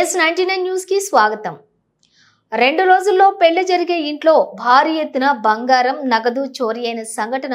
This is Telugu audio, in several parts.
ఎస్ నైన్టీ న్యూస్కి స్వాగతం. రెండు రోజుల్లో పెళ్ళి జరిగే ఇంట్లో భారీ ఎత్తున బంగారం నగదు చోరీ అయిన సంఘటన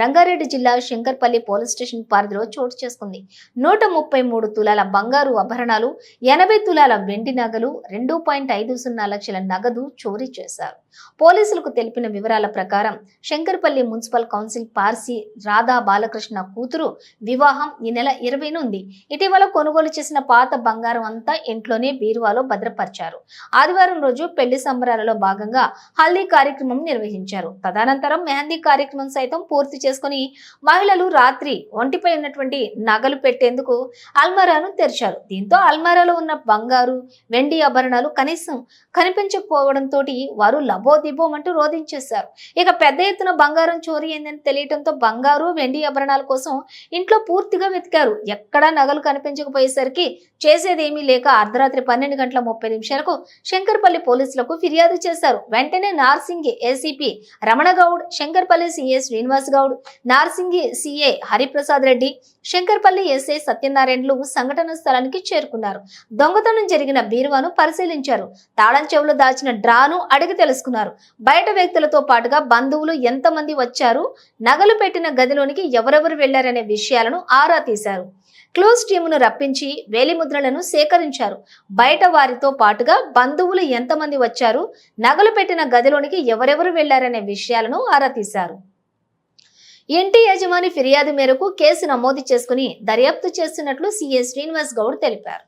రంగారెడ్డి జిల్లా శంకర్పల్లి పోలీస్ స్టేషన్ పరిధిలో చోటు చేసుకుంది. నూట ముప్పై మూడు తులాల బంగారు ఆభరణాలు ఎనభై తులాల వెండి నగలు రెండు పాయింట్ ఐదు సున్నా లక్షల నగదు చోరీ చేశారు. పోలీసులకు తెలిపిన వివరాల ప్రకారం శంకర్పల్లి మున్సిపల్ కౌన్సిల్ పార్సీ రాధా బాలకృష్ణ కూతురు వివాహం ఈ నెల ఇరవై ఉంది. ఇటీవల కొనుగోలు చేసిన పాత బంగారం అంతా ఇంట్లోనే బీరువాలో భద్రపరిచారు. ఆదివారం రోజు పెళ్ళి సంబరాలలో భాగంగా హల్దీ కార్యక్రమం నిర్వహించారు. తదనంతరం మెహందీ కార్యక్రమం సైతం పూర్తి చేసుకుని మహిళలు రాత్రి ఒంటిపై ఉన్నటువంటి నగలు పెట్టేందుకు అల్మారాను తెరిచారు. దీంతో అల్మారాలో ఉన్న బంగారు వెండి ఆభరణాలు కనీసం కనిపించకపోవడంతో వారు లబోదిబోమంటూ రోధించేశారు. ఇక పెద్ద ఎత్తున బంగారం చోరీ అయిందని తెలియటంతో బంగారు వెండి ఆభరణాల కోసం ఇంట్లో పూర్తిగా వెతికారు. ఎక్కడా నగలు కనిపించకపోయేసరికి చేసేదేమీ లేక అర్ధరాత్రి పన్నెండు గంటల ముప్పై నిమిషాలకు శంకర్పల్లి పోలీసులకు ఫిర్యాదు చేశారు. వెంటనే Narsingi ACP Ramana Goud Shankarpally CI Srinivas Goud Narsingi CI Hariprasad Reddy Shankarpally SI సత్యనారాయణలు సంఘటన స్థలానికి చేరుకున్నారు. దొంగతనం జరిగిన బీరువాను పరిశీలించారు. తాళం చెవులు దాచిన డ్రాను అడిగి తెలుసుకున్నారు. బయట వ్యక్తులతో పాటుగా బంధువులు ఎంతమంది వచ్చారు? నగలు పెట్టిన గదిలోనికి ఎవరెవరు వెళ్ళారనే విషయాలను ఆరా తీశారు. క్లోజ్ టీమును రప్పించి వేలిముద్రలను సేకరించారు. బయట వారితో పాటుగా బంధువులు ఎంతమంది వచ్చారు? నగలు పెట్టిన గదిలోనికి ఎవరెవరు వెళ్ళారనే విషయాలను ఆరా తీశారు. ఇంటి యజమాని ఫిర్యాదు మేరకు కేసు నమోదు చేసుకుని దర్యాప్తు చేస్తున్నట్లు సీఎస్ శ్రీనివాస్ గౌడ్ తెలిపారు.